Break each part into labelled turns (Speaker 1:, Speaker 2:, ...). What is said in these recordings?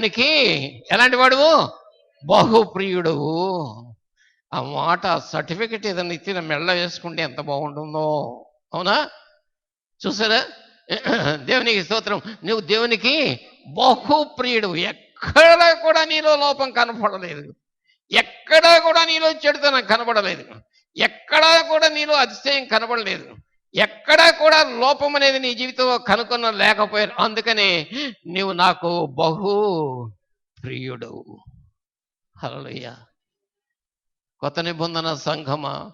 Speaker 1: దేవునికి ఎలాంటి వాడువు బహుప్రియుడు ఆ మాట సర్టిఫికెట్ ఏదైనా ఇచ్చిన మెళ్ళ వేసుకుంటే ఎంత బాగుంటుందో. అవునా? చూసారా? దేవునికి స్తోత్రం. నువ్వు దేవునికి బహుప్రియుడు ఎక్కడ కూడా నీలో లోపం కనపడలేదు. ఎక్కడా కూడా నీలో చెడుతనం కనపడలేదు. ఎక్కడా కూడా నీలో అతిశయం కనపడలేదు. ఎక్కడా కూడా లోపం అనేది నీ జీవితంలో కనుక్కున్న లేకపోయాను. అందుకనే నీవు నాకు బహు ప్రియుడు. హల్లెలూయా. కొత్త నిబంధన సంఘమా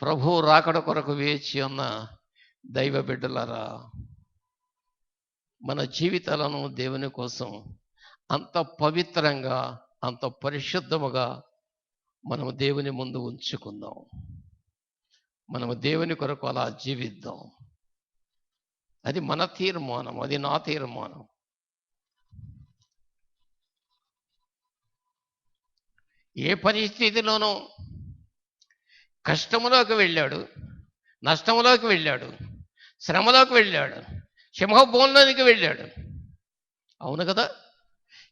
Speaker 1: ప్రభు రాకడ కొరకు వేచి ఉన్న దైవ బిడ్డలరా మన జీవితాలను దేవుని కోసం అంత పవిత్రంగా అంత పరిశుద్ధముగా మనము దేవుని ముందు ఉంచుకుందాం. మనము దేవుని కొరకు అలా జీవిద్దాం. అది మన తీర్మానం అది నా తీర్మానం. ఏ పరిస్థితిలోనూ కష్టములోకి వెళ్ళాడు నష్టములోకి వెళ్ళాడు శ్రమలోకి వెళ్ళాడు సింహభూంలోనికి వెళ్ళాడు. అవును కదా?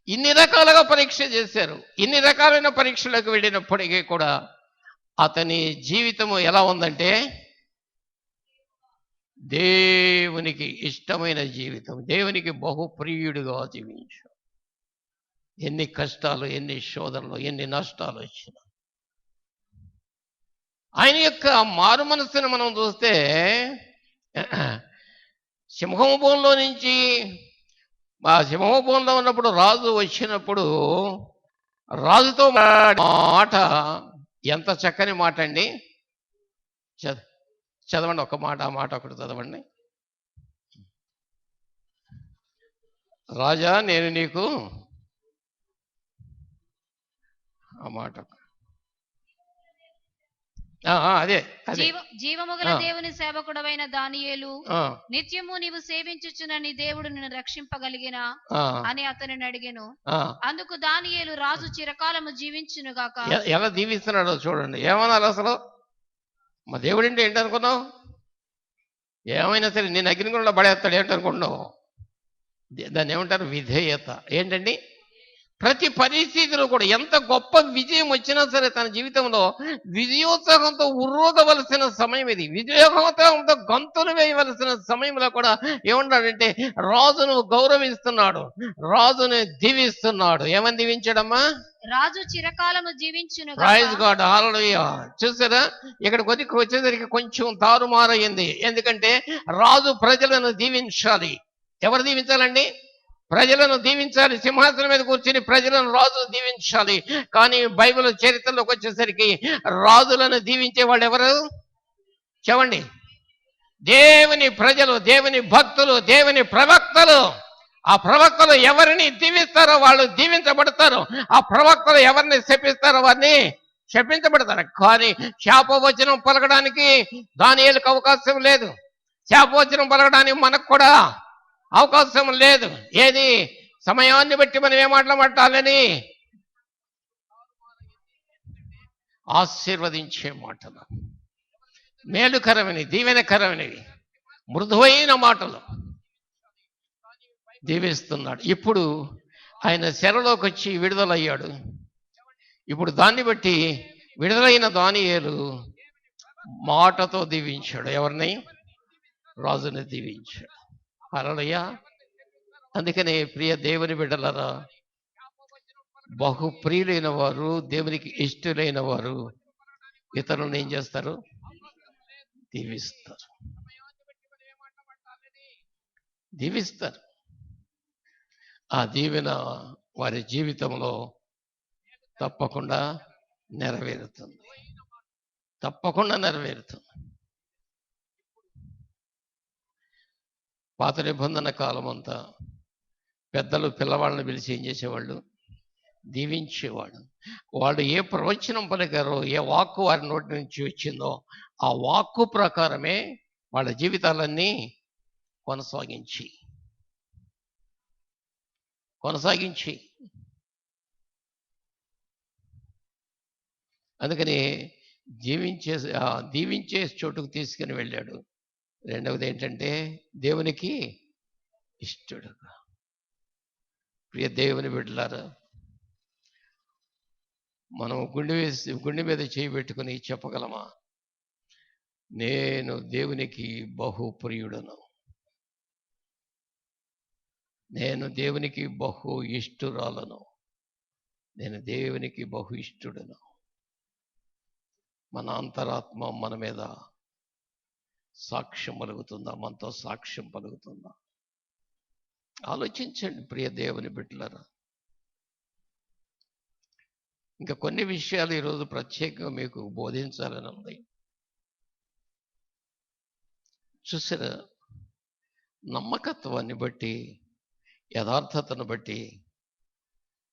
Speaker 1: ఇన్ని రకాలుగా పరీక్ష చేశారు. ఇన్ని రకాలైన పరీక్షలకు వెళ్ళినప్పటికీ కూడా అతని జీవితము ఎలా ఉందంటే దేవునికి ఇష్టమైన జీవితం దేవునికి బహుప్రియుడిగా జీవించు. ఎన్ని కష్టాలు ఎన్ని శోధనలు ఎన్ని నష్టాలు వచ్చినా. ఆయన యొక్క మారు మనస్సును మనం చూస్తే సింహభూంలో నుంచి ఆ సింహభూంలో ఉన్నప్పుడు రాజు వచ్చినప్పుడు రాజుతో మాట ఎంత చక్కని మాట అండి చద- చదవండి ఒక మాట ఆ మాట ఒకటి చదవండి. రాజా నేను నీకు ఆ మాట అదే
Speaker 2: జీవ జీవముగల
Speaker 1: ఆ.
Speaker 2: దేవుని సేవకుడవైన దానియేలు నిత్యము నీవు సేవించుచున్న నీ దేవుడు నిన్ను రక్షింపగలిగిన అని అతనిని అడిగెను. అందుకు దానియేలు రాజు చిరకాలము జీవించును గాక.
Speaker 1: ఎలా దీవిస్తున్నాడో చూడండి. ఏమన్నారు అసలు? మా దేవుడింటే ఏంటనుకున్నావు? ఏమైనా సరే నేను అగ్నిగుండంలో పడేస్తాడు ఏంటనుకున్నావు దే- దాన్ని ఏమంటారు? విధేయత. ఏంటండి? ప్రతి పరిస్థితిలో కూడా ఎంత గొప్ప విజయం వచ్చినా సరే తన జీవితంలో విజయోత్సాహంతో ఉర్రోగవలసిన సమయం ఇది. విజయోత్సాహంతో గంతులు వేయవలసిన సమయంలో కూడా ఏమన్నాడంటే రాజును గౌరవిస్తున్నాడు. రాజుని దీవిస్తున్నాడు. ఏమని దీవించాడమ్మా?
Speaker 2: రాజు చిరకాలము జీవించును
Speaker 1: ప్రైజ్
Speaker 2: గాక
Speaker 1: గాడ్ హాలూయా చూసారా? ఇక్కడ కొద్దికి వచ్చేసరికి కొంచెం తారుమారయ్యింది. ఎందుకంటే రాజు ప్రజలను దీవించాలి. ఎవరు దీవించాలండి? ప్రజలను దీవించాలి సింహాసనం మీద కూర్చుని ప్రజలను రాజులు దీవించాలి. కానీ బైబిల్ చరిత్రలోకి వచ్చేసరికి రాజులను దీవించే వాళ్ళు ఎవరు? చెవండి దేవుని ప్రజలు దేవుని భక్తులు దేవుని ప్రవక్తలు. ఆ ప్రవక్తలు ఎవరిని దీవిస్తారో వాళ్ళు దీవించబడతారు. ఆ ప్రవక్తలు ఎవరిని శపిస్తారో వారిని శపించబడతారు. కానీ శాపవచనం పలకడానికి దాని అవకాశం లేదు. శాపవచనం పలకడానికి మనకు కూడా అవకాశం లేదు. ఏది? సమయాన్ని బట్టి మనం ఏం మాటలు మాట్లాడాలని? ఆశీర్వదించే మాటలు. మేలుకరమైనవి దీవెనకరమైనవి మృదువైన మాటలు దీవిస్తున్నాడు. ఇప్పుడు ఆయన శరలోకి వచ్చి విడుదలయ్యాడు. ఇప్పుడు దాన్ని బట్టి విడుదలైన దానియేలు మాటతో దీవించాడు. ఎవరిని? రాజుని దీవించాడు. అలలయ్య అందుకనే ప్రియ దేవుని బిడ్డలరా బహు ప్రియులైన వారు దేవునికి ఇష్టలైన వారు ఇతరులను ఏం చేస్తారు? దీవిస్తారు. దీవిస్తారు. ఆ దీవెన వారి జీవితంలో తప్పకుండా నెరవేరుతుంది. తప్పకుండా నెరవేరుతుంది. పాత నిబంధన కాలం అంతా పెద్దలు పిల్లవాళ్ళని పిలిచి ఏం చేసేవాళ్ళు? దీవించేవాడు వాళ్ళు ఏ ప్రవచనం పలికారో ఏ వాక్కు వారి నోటి నుంచి వచ్చిందో ఆ వాక్కు ప్రకారమే వాళ్ళ జీవితాలన్నీ కొనసాగించి. కొనసాగించి. అందుకని జీవించే దీవించే చోటుకు తీసుకుని వెళ్ళాడు. రెండవది ఏంటంటే దేవునికి ఇష్టడుగా. ప్రియ దేవుని బిడ్డలారా మనం గుండె వేసి గుండె మీద చేయి పెట్టుకుని చెప్పగలమా? నేను దేవునికి బహు ప్రియుడను నేను దేవునికి బహు ఇష్టురాలను. నేను దేవునికి బహు ఇష్టుడను. మన అంతరాత్మ మన మీద సాక్ష్యం పలుకుతుందా? మనతో సాక్ష్యం పలుకుతుందా? ఆలోచించండి ప్రియ దేవుని బిడ్డలరా. ఇంకా కొన్ని విషయాలు ఈరోజు ప్రత్యేకంగా మీకు బోధించాలని ఉంది. చూసారా? నమ్మకత్వాన్ని బట్టి యథార్థతను బట్టి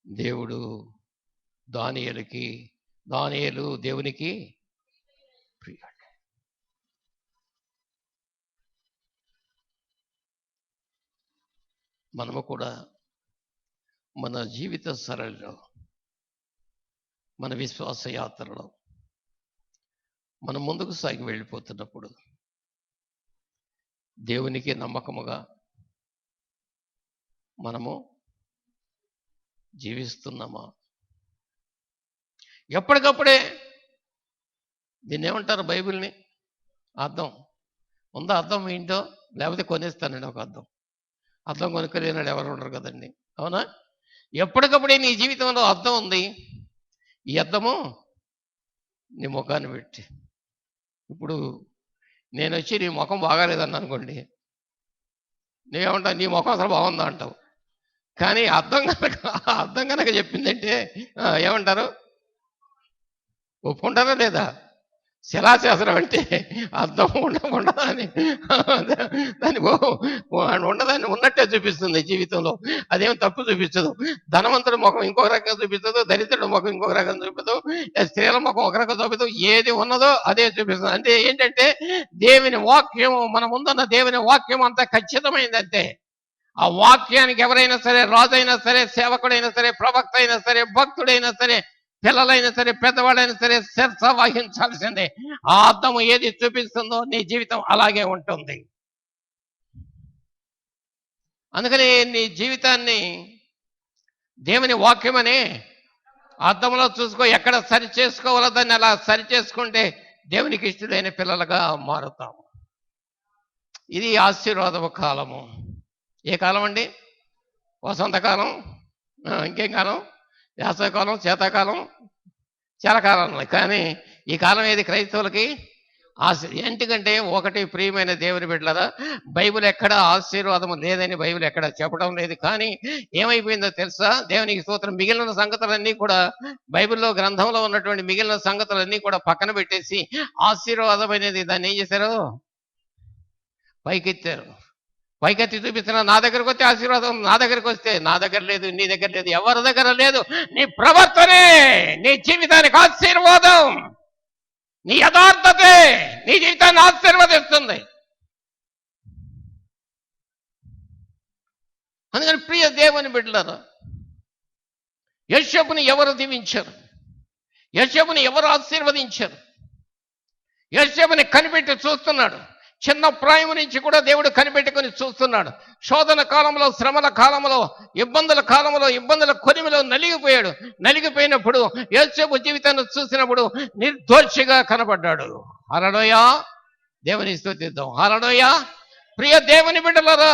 Speaker 1: దేవుడు దానియలకి దానియలు దేవునికి ప్రియాడు. మనము కూడా మన జీవిత సరళిలో మన విశ్వాస యాత్రలో మనం ముందుకు సాగి వెళ్ళిపోతున్నప్పుడు దేవునికి నమ్మకముగా మనము జీవిస్తున్నామా? ఎప్పటికప్పుడే దీన్ని ఏమంటారు బైబిల్ని? అర్థం. ఉందా అర్థం ఏంటో? లేకపోతే కొనేస్తానండి ఒక అర్థం. అర్థం కొనుక్కలేనాడు ఎవరు ఉండరు కదండి. అవునా? ఎప్పటికప్పుడే నీ జీవితంలో అర్థం ఉంది. ఈ అర్థము నీ ముఖాన్ని పెట్టి. ఇప్పుడు నేను వచ్చి నీ ముఖం బాగాలేదన్న అనుకోండి. నువ్వేమంటావు నీ ముఖం అసలు బాగుందా అంటావు. కానీ అర్థం కనుక అర్థం కనుక చెప్పిందంటే ఏమంటారు? ఒప్పుకుంటారా లేదా? శిలాశాసనం అంటే అర్థం ఉండ ఉండదని దాన్ని ఉండదని ఉన్నట్టే చూపిస్తుంది జీవితంలో. అదేం తప్పు చూపించదు. ధనవంతుడి ముఖం ఇంకొక రకంగా చూపించదు దరిద్రుడి ముఖం ఇంకొక రకంగా చూపించదు స్త్రీల ముఖం ఒక రకంగా చూపించదు ఏది ఉన్నదో అదే చూపిస్తుంది. అంటే ఏంటంటే దేవుని వాక్యం మన ముందున్న దేవుని వాక్యం అంతా ఖచ్చితమైంది అంతే. ఆ వాక్యానికి ఎవరైనా సరే రాజైనా సరే సేవకుడైనా సరే ప్రవక్త అయినా సరే భక్తుడైనా సరే పిల్లలైనా సరే పెద్దవాడైనా సరే శ్రద్ధ వహించాల్సిందే. ఆ అర్థము ఏది చూపిస్తుందో నీ జీవితం అలాగే ఉంటుంది. అందుకని నీ జీవితాన్ని దేవుని వాక్యమని అర్థంలో చూసుకో ఎక్కడ సరి చేసుకోవాలో దాన్ని అలా సరి చేసుకుంటే దేవునికి ఇష్టమైన పిల్లలుగా మారుతాము ఇది ఆశీర్వాదపు కాలము. ఏ కాలం అండి వసంతకాలం ఇంకేం కాలం? వేసవికాలం శీతాకాలం చాలా కానీ ఈ కాలం ఏది క్రైస్తవులకి ఆశ ఎందుకంటే ఒకటి ప్రియమైన దేవుని బిడ్డలరా బైబిల్ ఎక్కడ ఆశీర్వాదం లేదని బైబిల్ ఎక్కడ చెప్పడం లేదు. కానీ ఏమైపోయిందో తెలుసా? దేవునికి సూత్రం మిగిలిన సంగతులన్నీ కూడా బైబిల్లో గ్రంథంలో ఉన్నటువంటి మిగిలిన సంగతులన్నీ కూడా పక్కన పెట్టేసి ఆశీర్వాదం అనేది దాన్ని ఏం చేశారు? పైకెత్తారు. పైకెత్తి చూపించిన నా దగ్గరకు వస్తే ఆశీర్వాదం నా దగ్గరకు వస్తే నా దగ్గర లేదు నీ దగ్గర లేదు ఎవరి దగ్గర లేదు నీ ప్రవర్తనే నీ జీవితానికి ఆశీర్వాదం నీ యథార్థతే నీ జీవితాన్ని ఆశీర్వదిస్తుంది. అందుకని ప్రియ దేవుని బిడ్డలారా యశపుని ఎవరు దీవించారు? యశపుని ఎవరు ఆశీర్వదించారు? యశపుని కనిపెట్టి చూస్తున్నాడు. చిన్న ప్రాయం నుంచి కూడా దేవుడు కనిపెట్టుకొని చూస్తున్నాడు. శోధన కాలంలో శ్రమల కాలంలో ఇబ్బందుల కాలంలో ఇబ్బందుల కొనిమిలో నలిగిపోయాడు. నలిగిపోయినప్పుడు యేసేపు జీవితాన్ని చూసినప్పుడు నిర్దోషిగా కనబడ్డాడు హరడోయా దేవుని స్థుతిద్దాం హరడోయా ప్రియ దేవుని బిడ్డలారా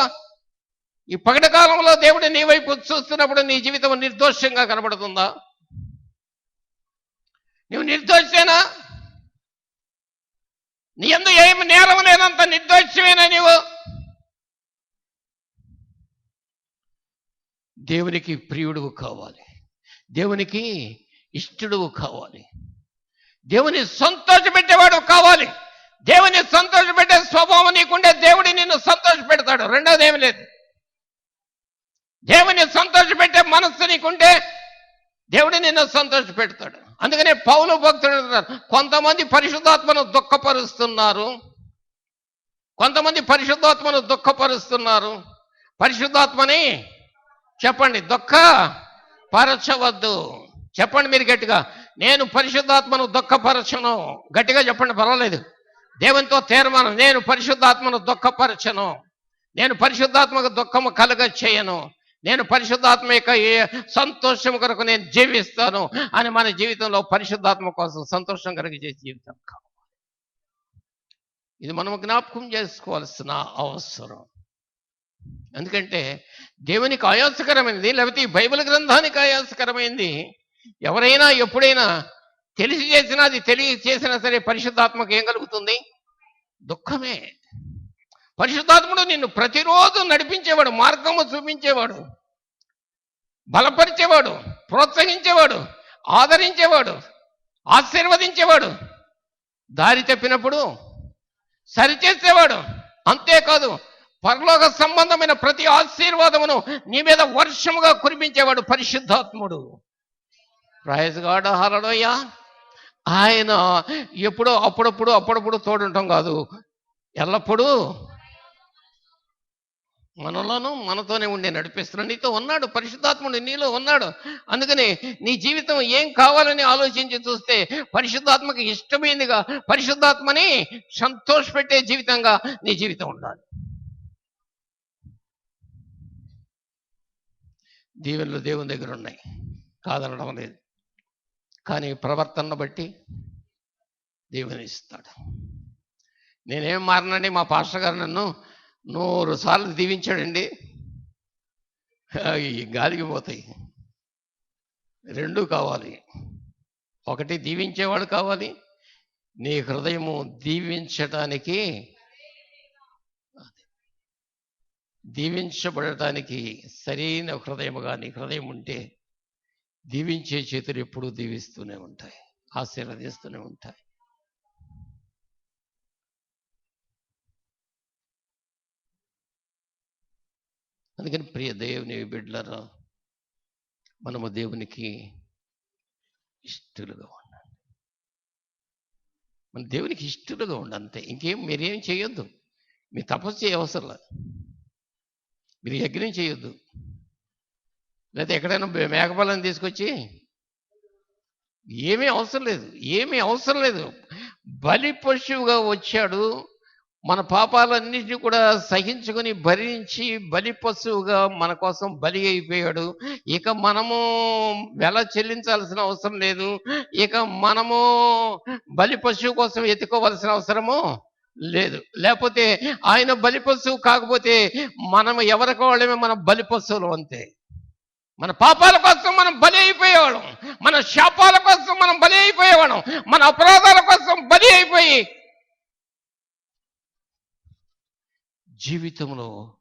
Speaker 1: ఈ పగటి కాలంలో దేవుడు నీ వైపు చూస్తున్నప్పుడు నీ జీవితం నిర్దోషంగా కనబడుతుందా? నువ్వు నిర్దోషేనా? నీ ఎందు ఏమి నేరం లేనంత నిర్దోషమేనా నీవు. దేవునికి ప్రియుడువు కావాలి. దేవునికి ఇష్టడువు కావాలి. దేవుని సంతోషపెట్టేవాడు కావాలి. దేవుని సంతోషపెట్టే స్వభావం నీకుండే దేవుడి నిన్ను సంతోషపెడతాడు. రెండోది ఏమి లేదు. దేవుని సంతోషపెట్టే మనస్సు నీకుంటే దేవుడు నిన్ను సంతోషపెడతాడు. అందుకనే పౌలు భక్తుడు అంటున్నారు, కొంతమంది పరిశుద్ధాత్మను దుఃఖపరుస్తున్నారు. కొంతమంది పరిశుద్ధాత్మను దుఃఖపరుస్తున్నారు. పరిశుద్ధాత్మని చెప్పండి దుఃఖ పరచవద్దు చెప్పండి మీరు గట్టిగా నేను పరిశుద్ధాత్మను దుఃఖపరచను. గట్టిగా చెప్పండి పర్వాలేదు. దేవునితో తీర్మానం నేను పరిశుద్ధాత్మను దుఃఖపరచను. నేను పరిశుద్ధాత్మకు దుఃఖము కలగ చేయను నేను పరిశుద్ధాత్మ యొక్క ఏ సంతోషం కొరకు నేను జీవిస్తాను అని మన జీవితంలో పరిశుద్ధాత్మ కోసం సంతోషం కలిగించే జీవితం కావాలి. ఇది మనం జ్ఞాపకం చేసుకోవాల్సిన అవసరం. ఎందుకంటే దేవునికి ఆయాసకరమైనది లేకపోతే ఈ బైబిల్ గ్రంథానికి ఆయాసకరమైంది. ఎవరైనా ఎప్పుడైనా తెలిసి చేసినా అది తెలియ చేసినా సరే పరిశుద్ధాత్మకు ఏం కలుగుతుంది? దుఃఖమే. పరిశుద్ధాత్ముడు నిన్ను ప్రతిరోజు నడిపించేవాడు మార్గము చూపించేవాడు బలపరిచేవాడు ప్రోత్సహించేవాడు ఆదరించేవాడు ఆశీర్వదించేవాడు దారి తప్పినప్పుడు సరిచేసేవాడు. అంతేకాదు పరలోక సంబంధమైన ప్రతి ఆశీర్వాదమును నీ మీద వర్షముగా కురిపించేవాడు పరిశుద్ధాత్ముడు. ప్రైజ్ గాడ్ హరడోయ్య ఆయన ఎప్పుడో అప్పుడప్పుడు అప్పుడప్పుడు తోడుంటాం కాదు. ఎల్లప్పుడూ మనలోనూ మనతోనే ఉండి నడిపిస్తున్నాడు. నీతో ఉన్నాడు పరిశుద్ధాత్ముడు నీలో ఉన్నాడు. అందుకని నీ జీవితం ఏం కావాలని ఆలోచించి చూస్తే పరిశుద్ధాత్మకి ఇష్టమైనదిగా పరిశుద్ధాత్మని సంతోషపెట్టే జీవితంగా నీ జీవితం ఉండాలి. దీవెనలు దేవుని దగ్గర ఉన్నాయి. కాదనడం లేదు. కానీ ప్రవర్తనను బట్టి దేవుని ఇస్తాడు. నేనేం మారనండి మా పాస్టర్ గారు నన్ను నూరు సార్లు దీవించాడండి. గాలికి పోతాయి. రెండు కావాలి. ఒకటి దీవించేవాడు కావాలి. నీ హృదయము దీవించటానికి దీవించబడటానికి సరైన హృదయముగా నీ హృదయం ఉంటే దీవించే చేతులు ఎప్పుడూ దీవిస్తూనే ఉంటాయి. ఆశీర్వదిస్తూనే ఉంటాయి. అందుకని ప్రియ దేవుని బిడ్డలరా మనము దేవునికి ఇష్టలుగా ఉండాలి మన దేవునికి ఇష్టలుగా ఉండి అంతే. ఇంకేం మీరేం చేయొద్దు. మీ తపస్సు చేయ అవసరం మీరు యజ్ఞం చేయొద్దు. లేకపోతే ఎక్కడైనా మేకపాలను తీసుకొచ్చి ఏమీ అవసరం లేదు. ఏమీ అవసరం లేదు. బలి పశువుగా వచ్చాడు. మన పాపాలన్నింటినీ కూడా సహించుకొని భరించి బలి పశువుగా మన కోసం బలి అయిపోయాడు. ఇక మనము వెల చెల్లించాల్సిన అవసరం లేదు. ఇక మనము బలి పశువు కోసం ఎత్తుకోవలసిన అవసరము లేదు. లేకపోతే ఆయన బలి పశువు కాకపోతే మనం ఎవరికి వాళ్ళమే మన బలి పశువులు అంతే. మన పాపాల కోసం మనం బలి అయిపోయేవాళ్ళం. మన శాపాల కోసం మనం బలి అయిపోయేవాళ్ళం. మన అపరాధాల కోసం బలి అయిపోయి జీవితంలో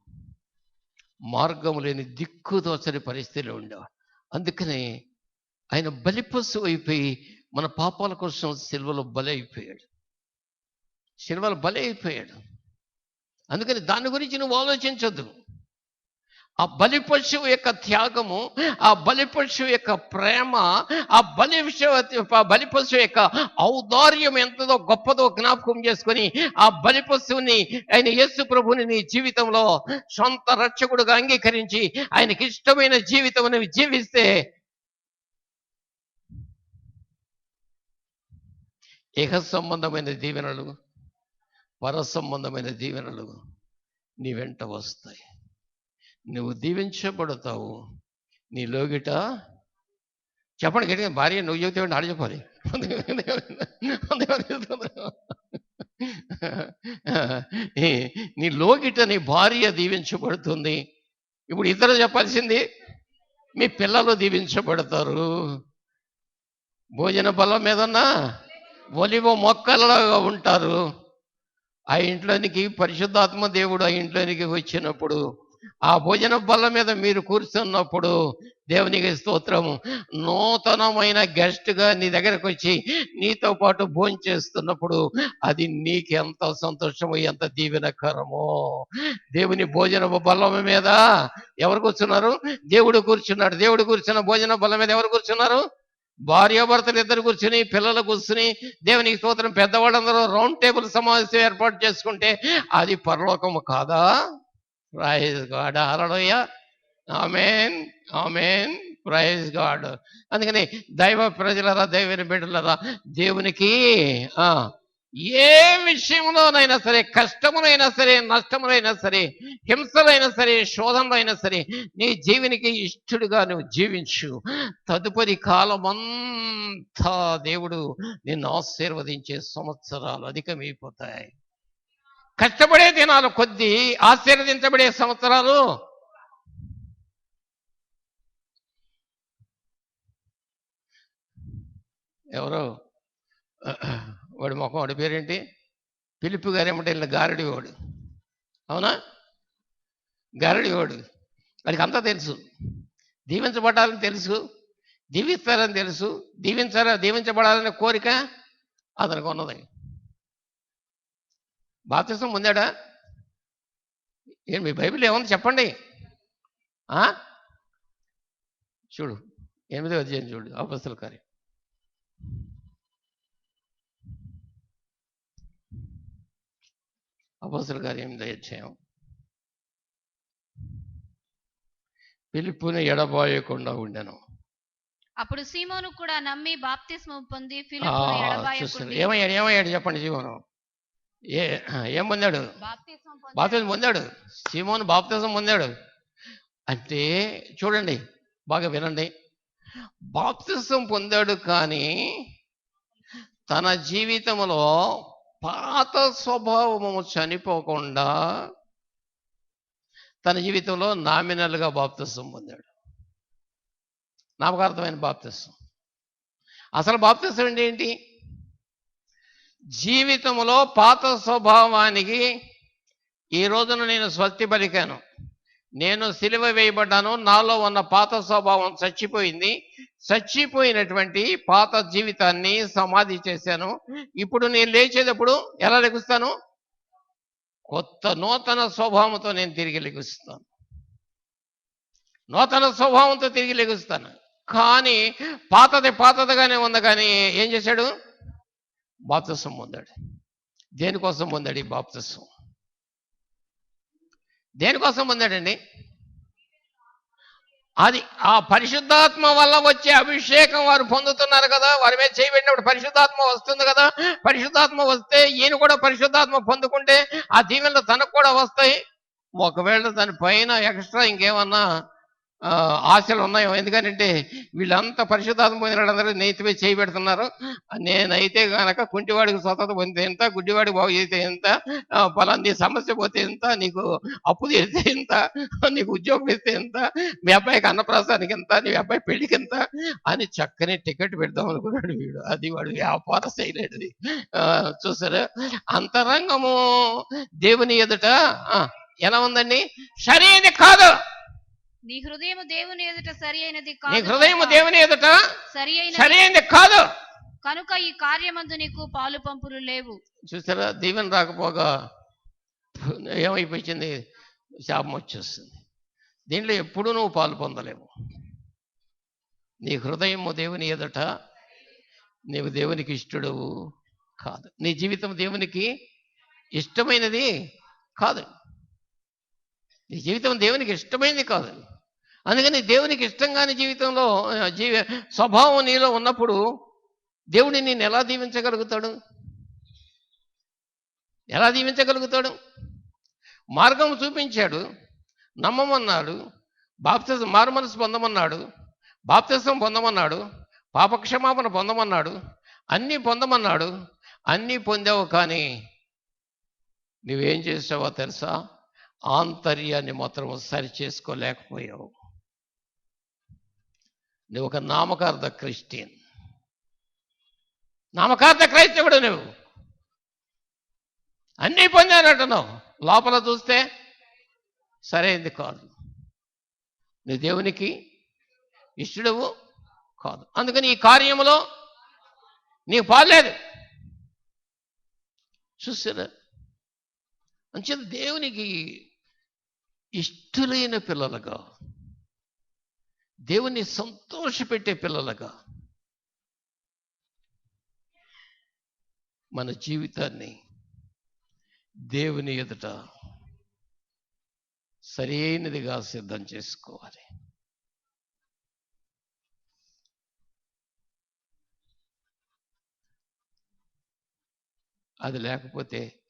Speaker 1: మార్గం లేని దిక్కుదోచని పరిస్థితిలో ఉండేవాడు. అందుకనే ఆయన బలిపశు అయిపోయి మన పాపాల కోసం సిల్వలో బలి అయిపోయాడు. సిల్వలో బలి అయిపోయాడు. అందుకని దాని గురించి నువ్వు ఆలోచించొద్దు. ఆ బలి పశువు యొక్క త్యాగము ఆ బలి పశువు యొక్క ప్రేమ ఆ బలి విషయ బలి పశువు యొక్క ఔదార్యం ఎంతదో గొప్పదో జ్ఞాపకం చేసుకొని ఆ బలి పశువుని ఆయన యేసు ప్రభుని నీ జీవితంలో సొంత రక్షకుడుగా అంగీకరించి ఆయనకి ఇష్టమైన జీవితం జీవిస్తే ఇహ సంబంధమైన దీవెనలు పర సంబంధమైన దీవెనలు నీ వెంట వస్తాయి. నువ్వు దీవించబడతావు. నీ లోగిట చెప్పండి గట్టిగా భార్య నువ్వు చెబుతావు ఆడ చెప్పాలి? నీ లోగిట నీ భార్య దీవించబడుతుంది. ఇప్పుడు ఇద్దరు చెప్పాల్సింది మీ పిల్లలు దీవించబడతారు. భోజన బలం మీదన్నా ఒలివ మొక్కలలాగా ఉంటారు. ఆ ఇంట్లోనికి పరిశుద్ధాత్మ దేవుడు ఆ ఇంట్లోనికి వచ్చినప్పుడు ఆ భోజన బల్ల మీద మీరు కూర్చున్నప్పుడు దేవునికి స్తోత్రము. నూతనమైన గెస్ట్గా నీ దగ్గరకు వచ్చి నీతో పాటు భోజనం చేస్తున్నప్పుడు అది నీకెంత సంతోషమో ఎంత దీవెనకరమో. దేవుని భోజన బల్ల మీద ఎవరు కూర్చున్నారు? దేవుడు కూర్చున్నాడు. దేవుడు కూర్చున్న భోజన బల్ల మీద ఎవరు కూర్చున్నారు? భార్యాభర్తలు ఇద్దరు కూర్చుని పిల్లలు కూర్చుని దేవునికి స్తోత్రం. పెద్దవాళ్ళందరూ రౌండ్ టేబుల్ సమావేశం ఏర్పాటు చేసుకుంటే అది పరలోకము కాదా? Praise God. హరడోయ amen. Amen. Praise God. అందుకని దైవ ప్రజలరా దైవని బిడ్డలరా దేవునికి ఆ ఏ విషయంలోనైనా సరే కష్టములైనా సరే నష్టములైనా సరే హింసలైనా సరే శోధనలైనా సరే నీ జీవునికి ఇష్టడుగా నువ్వు జీవించు. తదుపరి కాలమంతా దేవుడు నిన్ను ఆశీర్వదించే సంవత్సరాలు అధికమైపోతాయి. కష్టపడే దినాలు కొద్దీ ఆశీర్వదించబడే సంవత్సరాలు. ఎవరు వాడి ముఖం వాడి పేరేంటి? పిలుపు గారు ఏమంటే వెళ్ళిన గారడి వాడు. అవునా? గారడి వాడు. వాడికి అంతా తెలుసు. దీవించబడాలని తెలుసు. దీవిస్తారని తెలుసు. దీవించారా దీవించబడాలనే కోరిక అతనికి ఉన్నది. బాప్తిసం పొందాడా? ఏం మీ బైబిల్ ఏముంది? చెప్పండి. ఆ? చూడు ఎనిమిదో అధ్యాయం చూడు అపస్తుల కార్యం. అపస్తుల కార్యం ఎనిమిదో అధ్యాయం. పిలుపుని ఎడబాయకుండా ఉండెను.
Speaker 2: అప్పుడు సీమోను కూడా నమ్మి బాప్తిస్మం పొంది
Speaker 1: ఏమయ్యాడు? ఏమయ్యాడు చెప్పండి జీవనం ఏ ఏం పొందాడు? బాప్తిజం పొందాడు. సీమోను బాప్తిజం పొందాడు. అంటే చూడండి బాగా వినండి. బాప్తిజం పొందాడు కానీ తన జీవితంలో పాత స్వభావము చనిపోకుండా తన జీవితంలో నామినల్గా బాప్తిజం పొందాడు. నామకార్థమైన బాప్తిజం అసలు బాప్తిజం అంటే ఏంటి? జీవితంలో పాత స్వభావానికి ఈ రోజున నేను స్వస్తి పలికాను. నేను సిలువ వేయబడ్డాను నాలో ఉన్న పాత స్వభావం చచ్చిపోయింది. చచ్చిపోయినటువంటి పాత జీవితాన్ని సమాధి చేశాను. ఇప్పుడు నేను లేచేటప్పుడు ఎలా లెగుస్తాను? కొత్త నూతన స్వభావంతో నేను తిరిగి లెగుస్తాను. నూతన స్వభావంతో తిరిగి లెగుస్తాను. కానీ పాతది పాతదిగానే ఉంది కానీ ఏం చేశాడు? బాప్తిసం పొందాడు. దేనికోసం పొందాడు ఈ బాప్తిసం? దేనికోసం పొందాడండి? అది ఆ పరిశుద్ధాత్మ వల్ల వచ్చే అభిషేకం వారు పొందుతున్నారు కదా వారి మీద చేయబడినప్పుడు పరిశుద్ధాత్మ వస్తుంది కదా పరిశుద్ధాత్మ వస్తే ఈయన కూడా పరిశుద్ధాత్మ పొందుకుంటే ఆ దీవెనలు తనకు కూడా వస్తాయి. ఒకవేళ దాని పైన ఎక్స్ట్రా ఇంకేమన్నా ఆశలు ఉన్నాయో? ఎందుకంటే వీళ్ళంతా పరిశుద్ధాత్మ పొందిన వాళ్ళందరూ నేతిపై చేయి పెడుతున్నారు. నేనైతే గనక కుంటివాడికి స్వతత పొందితే ఎంత గుడ్డివాడికి బాగు చేస్తే ఎంత ఆ, పలాంది సమస్య పోతే ఎంత నీకు అప్పు తీరితే ఎంత నీకు ఉద్యోగం ఇస్తే ఎంత మీ అబ్బాయికి అన్నప్రాసానికి ఎంత నీ అబ్బాయి పెళ్ళికి ఎంత అని చక్కని టికెట్ పెడదాం అనుకున్నాడు వీడు. అది వాడు వ్యాపార శైలి అది చూసారు? అంతరంగము దేవుని ఎదుట ఎలా ఉందండి? సరైనది కాదు.
Speaker 2: నీ హృదయం దేవుని ఎదుట సరి అయినది
Speaker 1: నీ
Speaker 2: కాదు
Speaker 1: హృదయం
Speaker 2: కనుక.
Speaker 1: దేవుని ఎదుట
Speaker 2: సరి అయినది
Speaker 1: కాదు.
Speaker 2: కనుక ఈ కార్యమందు నీకు పాలు పంపులు లేవు.
Speaker 1: చూసారా? దీవెన రాకపోగా ఏమైపోయింది? శాపం వచ్చేస్తుంది. దీంట్లో ఎప్పుడూ నువ్వు పాలు పొందలేవు. నీ హృదయము దేవుని ఎదుట నీవు దేవునికి ఇష్టడవు కాదు. నీ జీవితం దేవునికి ఇష్టమైనది కాదు. నీ జీవితం దేవునికి ఇష్టమైనది కాదు. అందుకని దేవునికి ఇష్టం కాని జీవితంలో జీవి జీవ స్వభావం నీలో ఉన్నప్పుడు దేవుడిని నేను ఎలా దీవించగలుగుతాడు? ఎలా దీవించగలుగుతాడు? మార్గం చూపించాడు నమ్మమన్నాడు బాప్తిజం మారుమనసు పొందమన్నాడు బాప్తిజం పొందమన్నాడు పాపక్షమాపణ పొందమన్నాడు అన్నీ పొందమన్నాడు అన్నీ పొందావు కానీ నువ్వేం చేసావో తెలుసా? ఆంతర్యాన్ని మాత్రం సరి చేసుకోలేకపోయావు నువ్వు ఒక నామకార్థ క్రిస్టియన్. నామకార్థ క్రైస్తవుడు నువ్వు. అన్నీ పొందానంటున్నావు లోపల చూస్తే సరైంది కాదు. నువ్వు దేవునికి ఇష్టడవు కాదు. అందుకని ఈ కార్యములో నీకు పాలేదు చూసారా? అంచేత దేవునికి ఇష్టలైన పిల్లలుగా దేవుని సంతోషపెట్టే పిల్లలుగా మన జీవితాన్ని దేవుని ఎదుట సరైనదిగా సిద్ధం చేసుకోవాలి. అది లేకపోతే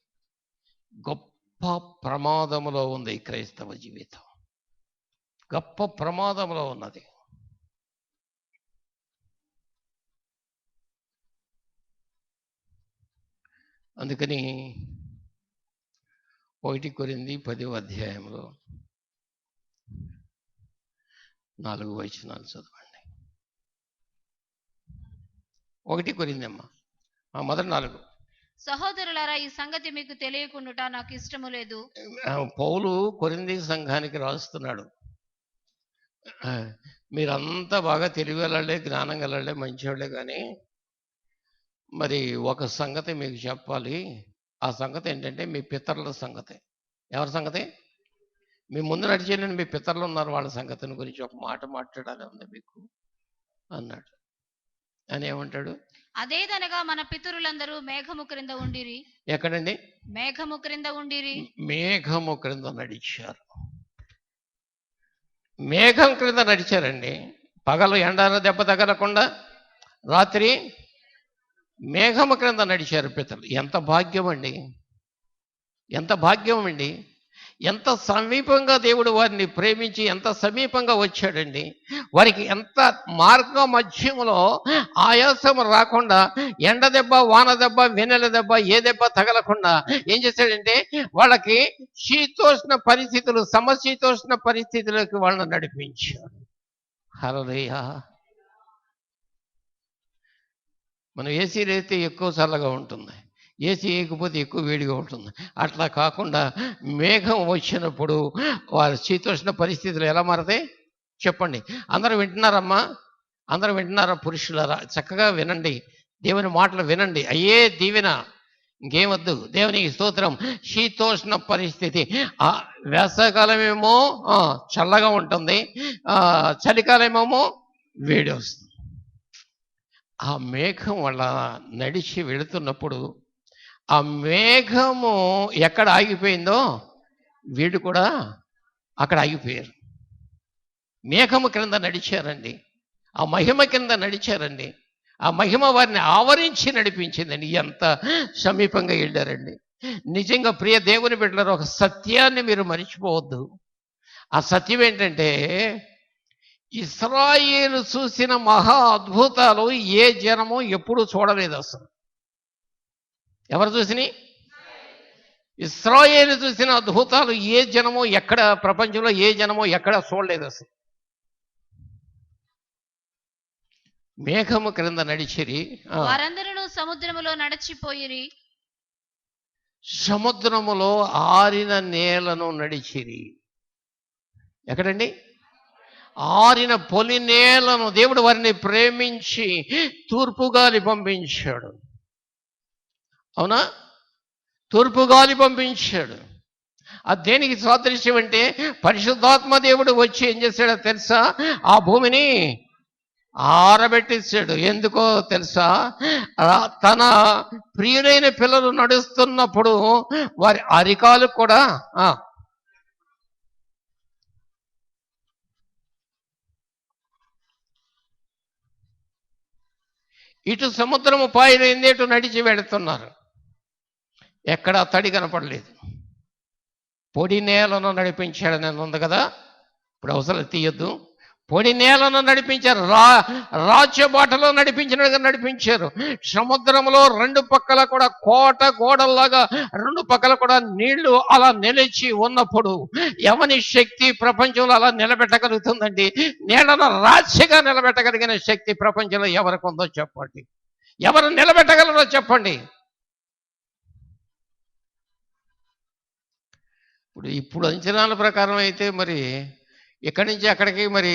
Speaker 1: గొప్ప ప్రమాదంలో ఉంది ఈ క్రైస్తవ జీవితం. గొప్ప ప్రమాదంలో ఉన్నది. అందుకని ఒకటి కొరింది పదో అధ్యాయంలో నాలుగు వచనాలు చదవండి. ఒకటి కొరిందమ్మా. ఆ, మొదటి నాలుగు.
Speaker 2: సహోదరులారా ఈ సంగతి మీకు తెలియకుండుట నాకు ఇష్టము లేదు.
Speaker 1: పౌలు కొరింది సంఘానికి రాస్తున్నాడు. మీరంతా బాగా తెలివిగలడే జ్ఞానం గలడే మంచివాళ్ళే కానీ మరి ఒక సంగతి మీకు చెప్పాలి. ఆ సంగతి ఏంటంటే మీ పితరుల సంగతి. ఎవరి సంగతి? మీ ముందు నడిచిన మీ పితరులు ఉన్నారు వాళ్ళ సంగతిని గురించి ఒక మాట మాట్లాడాలి ఉంది మీకు? అన్నాడు. అని ఏమంటాడు?
Speaker 2: అదేదనగా మన పితరులందరూ మేఘము క్రింద ఉండిరి.
Speaker 1: ఎక్కడండి?
Speaker 2: మేఘము క్రింద ఉండిరి.
Speaker 1: మేఘము క్రింద నడిచారు. మేఘం క్రింద నడిచారండి. పగలు ఎండాల దెబ్బ తగలకుండా రాత్రి మేఘము క్రింద నడిచారు పితలు. ఎంత భాగ్యం అండి ఎంత భాగ్యం అండి ఎంత సమీపంగా దేవుడు వారిని ప్రేమించి ఎంత సమీపంగా వచ్చాడండి. వారికి ఎంత మార్గ మధ్యంలో ఆయాసం రాకుండా ఎండ దెబ్బ వాన దెబ్బ వెన్నెల దెబ్బ ఏ దెబ్బ తగలకుండా ఏం చేశాడంటే వాళ్ళకి శీతోష్ణ పరిస్థితులు సమశీతోష్ణ పరిస్థితులకు వాళ్ళని నడిపించాడు. హరదయ్యా మనం ఏసీ అయితే ఎక్కువ చల్లగా ఉంటుంది. ఏసీ వేయకపోతే ఎక్కువ వేడిగా ఉంటుంది. అట్లా కాకుండా మేఘం వచ్చినప్పుడు వారి శీతోష్ణ పరిస్థితులు ఎలా మారతాయి? చెప్పండి. అందరూ వింటున్నారమ్మా? అందరూ వింటున్నారా పురుషులరా? చక్కగా వినండి. దేవుని మాటలు వినండి. అయ్యే దీవెన. ఇంకేమొద్దు దేవునికి స్తోత్రం. శీతోష్ణ పరిస్థితి. ఆ వేసవకాలమేమో చల్లగా ఉంటుంది. చలికాలమేమో వేడి వస్తుంది. ఆ మేఘం వల్ల నడిచి వెళుతున్నప్పుడు ఆ మేఘము ఎక్కడ ఆగిపోయిందో వీడు కూడా అక్కడ ఆగిపోయారు. మేఘము క్రింద నడిచారండి. ఆ మహిమ కింద నడిచారండి. ఆ మహిమ వారిని ఆవరించి నడిపించిందండి. ఎంత సమీపంగా వెళ్ళారండి. నిజంగా ప్రియ దేవుని బిడ్డలారు ఒక సత్యాన్ని మీరు మర్చిపోవద్దు. ఆ సత్యం ఏంటంటే ఇస్రాయేలు చూసిన మహా అద్భుతాలు ఏ జనము ఎప్పుడూ చూడలేదు అసలు. ఎవరు చూసినాయి ఇస్రాయేలు చూసిన అద్భుతాలు ఏ జనమో ఎక్కడ ప్రపంచంలో ఏ జనమో ఎక్కడ చూడలేదు అసలు. మేఘము క్రింద నడిచిరి
Speaker 2: వారందరూ సముద్రములో నడిచిపోయిరి.
Speaker 1: సముద్రములో ఆరిన నేలను నడిచిరి. ఎక్కడండి? ఆరిన పొలి నేలను దేవుడు వారిని ప్రేమించి తూర్పు గాలి పంపించాడు. అవునా? తూర్పు గాలి పంపించాడు. అది దేనికి సాదృశ్యం అంటే పరిశుద్ధాత్మ దేవుడు వచ్చి ఏం చేశాడో తెలుసా? ఆ భూమిని ఆరబెట్టేసాడు ఎందుకో తెలుసా? తన ప్రియులైన పిల్లలు నడుస్తున్నప్పుడు వారి అరికాలు కూడా ఇటు సముద్రము పాయలైంది ఇటు నడిచి వెళుతున్నారు. ఎక్కడా తడి కనపడలేదు. పొడి నేలను నడిపించాడని ఉంది కదా? ఇప్పుడు అవసరం తీయొద్దు. పొడి నేలను నడిపించారు. రా రాచబాటలో నడిపించినట్టుగా నడిపించారు. సముద్రంలో రెండు పక్కల కూడా కోట గోడల్లాగా రెండు పక్కల కూడా నీళ్ళు అలా నిలిచి ఉన్నప్పుడు ఎవని శక్తి ప్రపంచంలో అలా నిలబెట్టగలుగుతుందండి. నీళ్ళను రాశిగా నిలబెట్టగలిగిన శక్తి ప్రపంచంలో ఎవరికి ఉందో చెప్పండి. ఎవరు నిలబెట్టగలరో చెప్పండి. ఇప్పుడు ఇప్పుడు అంచనాల ప్రకారం అయితే మరి ఇక్కడి నుంచి అక్కడికి మరి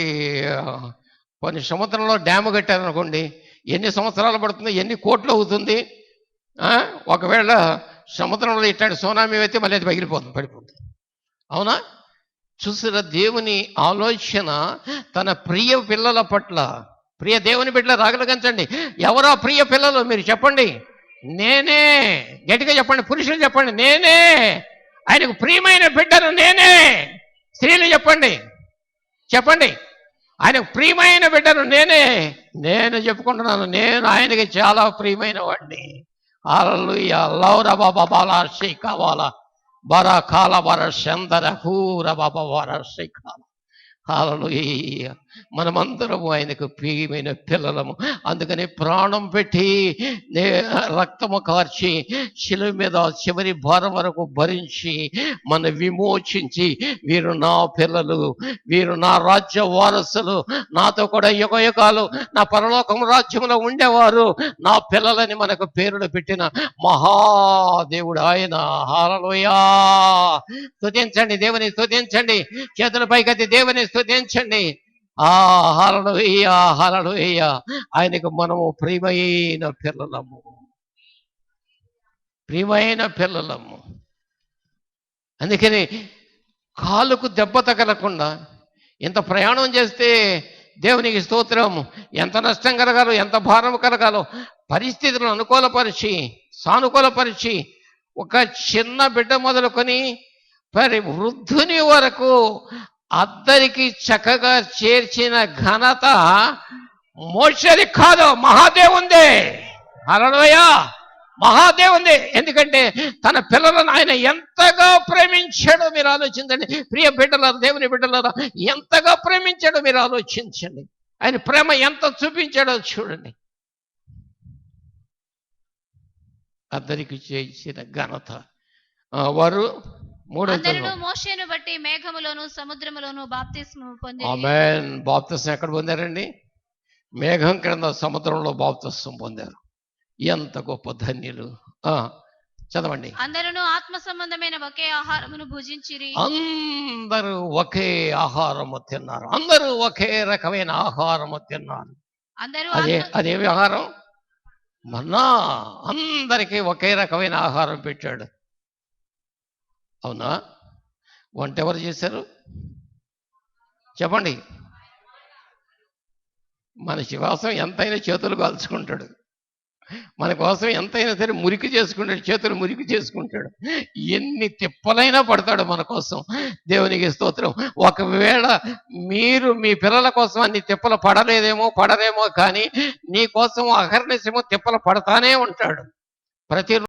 Speaker 1: కొన్ని సముద్రంలో డ్యాము కట్టారనుకోండి ఎన్ని సంవత్సరాలు పడుతుంది ఎన్ని కోట్లు అవుతుంది ఒకవేళ సముద్రంలో ఇట్లాంటి సునామీ అయితే మళ్ళీ అది పగిలిపోతుంది పడిపోతుంది. అవునా? చూసిన దేవుని ఆలోచన తన ప్రియ పిల్లల పట్ల ప్రియ దేవుని బిడ్డల రాగలగంచండి ఎవరో ప్రియ పిల్లలు? మీరు చెప్పండి. నేనే. గట్టిగా చెప్పండి పురుషులు చెప్పండి. నేనే. ఆయనకు ప్రియమైన బిడ్డను నేనే. స్త్రీలు చెప్పండి. చెప్పండి. ఆయనకు ప్రియమైన బిడ్డను నేనే. నేను చెప్పుకుంటున్నాను నేను ఆయనకి చాలా ప్రియమైన వాడిని. హల్లెలూయా లౌర బాబా బాలా షేకావాల బర కాల బర శందర హూర బాబా వర షేకాల హల్లెలూయా. మనమందరము ఆయనకు ప్రియమైన పిల్లలము. అందుకని ప్రాణం పెట్టి నే- రక్తము కార్చి శిలువ మీద చివరి భారం వరకు భరించి మన విమోచించి వీరు నా పిల్లలు వీరు నా రాజ్య వారసులు నాతో కూడా యుగయుగాలు నా పరలోకం రాజ్యంలో ఉండేవారు. నా పిల్లలని మనకు పేరును పెట్టిన మహాదేవుడు ఆయన. హారలోయా స్తుతించండి దేవుని స్తుతించండి. చేతుల పైకతి దేవుని స్థుతించండి ఆ హలలుయ్య ఆయనకు మనము ప్రియమైన పిల్లలము. ప్రియమైన పిల్లలము. అందుకని కాలుకు దెబ్బ తగలకుండా ఇంత ప్రయాణం చేస్తే దేవునికి స్తోత్రం. ఎంత నష్టం కలగాలో ఎంత భారం కలగాలో పరిస్థితులను అనుకూలపరిచి సానుకూలపరిచి ఒక చిన్న బిడ్డ మొదలుకొని మరి వృద్ధుని వరకు అద్దరికి చక్కగా చేర్చిన ఘనత మోషది కాదు మహాదేవుందే. అరడోయ మహాదేవుంది. ఎందుకంటే తన పిల్లలను ఆయన ఎంతగా ప్రేమించాడో మీరు ఆలోచించండి. ప్రియ బిడ్డలారా దేవుని బిడ్డలారా ఎంతగా ప్రేమించాడో మీరు ఆలోచించండి. ఆయన ప్రేమ ఎంత చూపించాడో చూడండి. అద్దరికి చేసిన ఘనత. వారు మూడో
Speaker 2: అందరూ మోషేను బట్టి మేఘములోను సముద్రములోను బాప్తిస్మము పొంది
Speaker 1: ఆమెన్. ఎక్కడ పొందారండి? మేఘం క్రింద సముద్రంలో బాప్తిసం పొందారు. ఎంత గొప్ప ధన్యులు. ఆ చదవండి.
Speaker 2: అందరూ ఆత్మ సంబంధమైన ఒకే ఆహారమును భుజించిరి.
Speaker 1: అందరూ ఒకే ఆహారము తిన్నారు. అందరూ ఒకే రకమైన ఆహారము తిన్నారు.
Speaker 2: అందరూ
Speaker 1: అదే అదేమి ఆహారం? మన్నా అందరికీ ఒకే రకమైన ఆహారం పెట్టాడు. అవునా? వంట ఎవరు చేశారు? చెప్పండి. మన శివాసం ఎంతైనా చేతులు కాల్చుకుంటాడు. మన కోసం ఎంతైనా సరే మురికి చేసుకుంటాడు చేతులు మురికి చేసుకుంటాడు. ఎన్ని తిప్పలైనా పడతాడు మన కోసం. దేవునికి స్తోత్రం. ఒకవేళ మీరు మీ పిల్లల కోసం అన్ని తిప్పలు పడలేదేమో పడరేమో కానీ నీ కోసం అహర్నిశము తిప్పలు పడతానే ఉంటాడు. ప్రతి